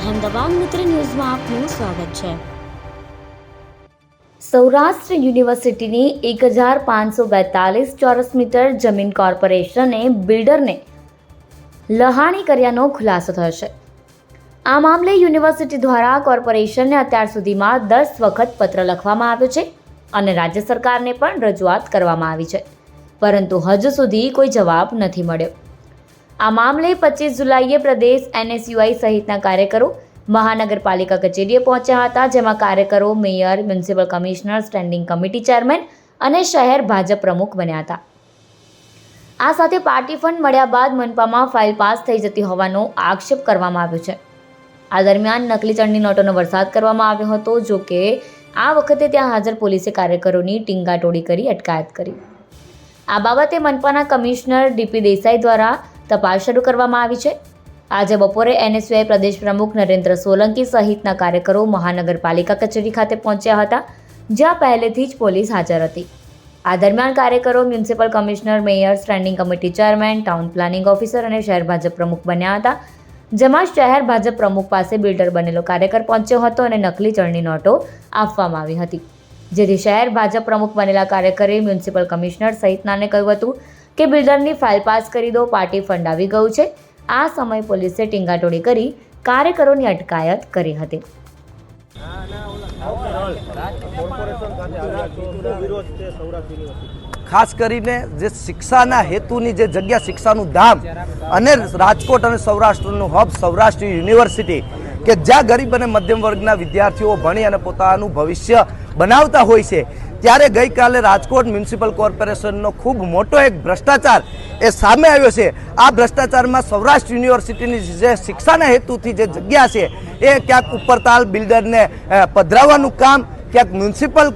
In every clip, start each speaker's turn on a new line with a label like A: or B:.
A: અહેમદાબાદ મિત્ર ન્યૂઝમાં આપનું સ્વાગત છે. સૌરાષ્ટ્ર યુનિવર્સિટીની એક હજાર પાંચસો બેતાલીસ ચોરસ મીટર જમીન કોર્પોરેશને બિલ્ડરને લહાણી કર્યાનો ખુલાસો થયો છે. આ મામલે યુનિવર્સિટી દ્વારા કોર્પોરેશનને અત્યાર સુધીમાં દસ વખત પત્ર લખવામાં આવ્યો છે અને રાજ્ય સરકારને પણ રજૂઆત કરવામાં આવી છે. પરંતુ હજુ સુધી કોઈ જવાબ નથી મળ્યો. આ મામલે પચીસ જુલાઈએ પ્રદેશ એનએસયુઆઈ સહિતના કાર્યકરો મહાનગરપાલિકા કચેરીએ પહોંચ્યા હતા, જેમાં કાર્યકરો, mayor, municipal commissioner, standing committee chairman અને શહેર ભાજપ પ્રમુખ બન્યા હતા. આ સાથે પાર્ટી ફંડ મળ્યા બાદ મનપામાં ફાઇલ પાસ થઈ જતી હોવાનો આક્ષેપ કરવામાં આવ્યો છે. આ દરમિયાન નકલી ચણની નોટોનો વરસાદ કરવામાં આવ્યો હતો, જો કે આ વખતે ત્યાં હાજર પોલીસે કાર્યકરોની ટીંગાટોળી કરી અટકાયત કરી. આ બાબતે મનપાના કમિશનર ડીપી દેસાઈ દ્વારા તપાસ શરૂ કરવામાં આવી છે. આજે બપોરે એનએસયુઆઈ પ્રદેશ પ્રમુખ નરેન્દ્ર સોલંકી સહિતના કાર્યકરો મહાનગરપાલિકા કચેરી ખાતે પહોંચ્યા હતા, જ્યાં પહેલેથી જ પોલીસ હાજર હતી. આ દરમિયાન કાર્યકરો municipal commissioner, mayor, standing committee chairman, town planning officer અને શહેર ભાજપ પ્રમુખ બન્યા હતા, જેમાં શહેર ભાજપ પ્રમુખ પાસે બિલ્ડર બનેલો કાર્યકર પહોંચ્યો હતો અને નકલી ચલણી નોટો આપવામાં આવી હતી. જેથી શહેર ભાજપ પ્રમુખ બનેલા કાર્યકરે મ્યુનિસિપલ કમિશનર સહિતનાને કહ્યું હતું કે બિલ્ડરની ફાઇલ પાસ કરી દો, પાર્ટી ફંડ આવી ગયું છે. આ સમયે પોલીસે ટીંગાટોળી કરી કાર્યકરોની અટકાયત કરી હતી.
B: ખાસ કરીને જે શિક્ષાના હેતુની જે જગ્યા શિક્ષાનું ધામ અને રાજકોટ અને સૌરાષ્ટ્રનું હબ સૌરાષ્ટ્ર યુનિવર્સિટી, કે જ્યાં ગરીબ અને મધ્યમ વર્ગના વિદ્યાર્થીઓ ભણી અને પોતાનું ભવિષ્ય બનાવતા હોય છે ત્યારે ગઈકાલે રાજકોટ મ્યુનિસિપલ કોર્પોરેશનનો ખૂબ મોટો એક ભ્રષ્ટાચાર એ સામે આવ્યો છે. આ ભ્રષ્ટાચારમાં સૌરાષ્ટ્ર યુનિવર્સિટીની જે શિક્ષાના હેતુથી જે જગ્યા છે, એ ક્યાંક ઉપરતાલ બિલ્ડરને પધરાવવાનું કામ ક્યાંક મ્યુનિસિપલ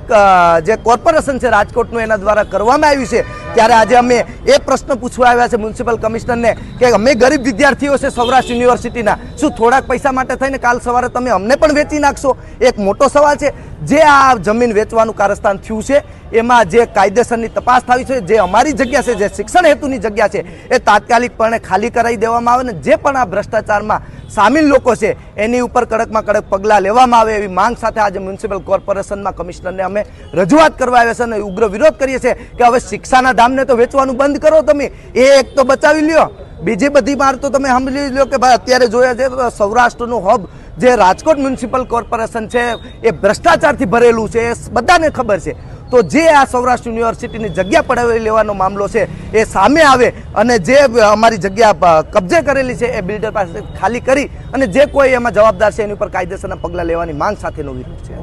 B: જે કોર્પોરેશન છે રાજકોટનું એના દ્વારા કરવામાં આવ્યું છે. ત્યારે આજે અમે એ પ્રશ્ન પૂછવા આવ્યા છે મ્યુનિસિપલ કમિશનરને કે અમે ગરીબ વિદ્યાર્થીઓ છે સૌરાષ્ટ્ર યુનિવર્સિટીના, શું થોડાક પૈસા માટે થઈને કાલ સવારે તમે અમને પણ વેચી નાખશો? એક મોટો સવાલ છે. જે આ જમીન વેચવાનું કારસ્તાન થયું છે, એમાં જે કાયદેસરની તપાસ થવી છે, જે અમારી જગ્યા છે, જે શિક્ષણ હેતુની જગ્યા છે, એ તાત્કાલિકપણે ખાલી કરાવી દેવામાં આવે ને જે પણ આ ભ્રષ્ટાચારમાં સામેલ લોકો છે, એની ઉપર કડકમાં કડક પગલાં લેવામાં આવે એવી માંગ સાથે આજે મ્યુનિસિપલ કોર્પોરેશનમાં કમિશનરને અમે રજૂઆત કરવા આવ્યા છે અને ઉગ્ર વિરોધ કરીએ છીએ કે હવે શિક્ષાના ધામને તો વેચવાનું બંધ કરો તમે, એ એક તો બચાવી લ્યો. બીજી બધી માર તો તમે સમજી લો કે ભાઈ અત્યારે જોયા છે, સૌરાષ્ટ્રનું હબ જે રાજકોટ મ્યુનિસિપલ કોર્પોરેશન છે એ ભ્રષ્ટાચારથી ભરેલું છે એ બધાને ખબર છે. તો જે આ સૌરાષ્ટ્ર યુનિવર્સિટીની જગ્યા પડાવી લેવાનો મામલો છે એ સામે આવે અને જે અમારી જગ્યા કબજે કરેલી છે એ બિલ્ડર પાસે ખાલી કરી અને જે કોઈ એમાં જવાબદાર છે એની ઉપર કાયદેસરના પગલાં લેવાની માંગ સાથેનો વિરોધ છે.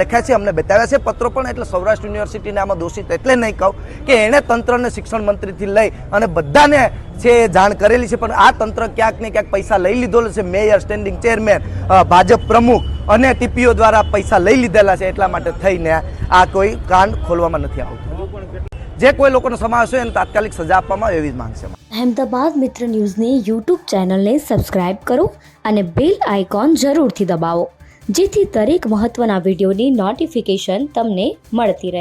B: લખ્યા છે અમને બતાવ્યા છે પત્રો પણ એટલે સૌરાષ્ટ્ર યુનિવર્સિટીને આમાં દોષિત એટલે નહીં કહું કે એણે તંત્રને શિક્ષણ મંત્રીથી લઈ અને બધાને છે એ જાણ કરેલી છે પણ આ તંત્ર ક્યાંક ને ક્યાંક પૈસા લઈ લીધો છે. મેયર સ્ટેન્ડિંગ ચેરમેન ભાજપ પ્રમુખ અને ટીપીઓ દ્વારા પૈસા લઈ લીધેલા છે એટલા માટે થઈને આ કોઈ કાંડ ખોલવામાં નથી આવતું. જે કોઈ લોકોનો સમાવેશ હોય એને તાત્કાલિક સજા આપવામાં આવે એવી જ માંગ છે.
A: અહેમદાબાદ મિત્ર ન્યૂઝની યુટ્યુબ ચેનલને સબસ્ક્રાઇબ કરો અને બેલ આઇકોન જરૂરથી દબાવો, જેથી દરેક મહત્ત્વના વિડીયોની નોટિફિકેશન તમને મળતી રહે.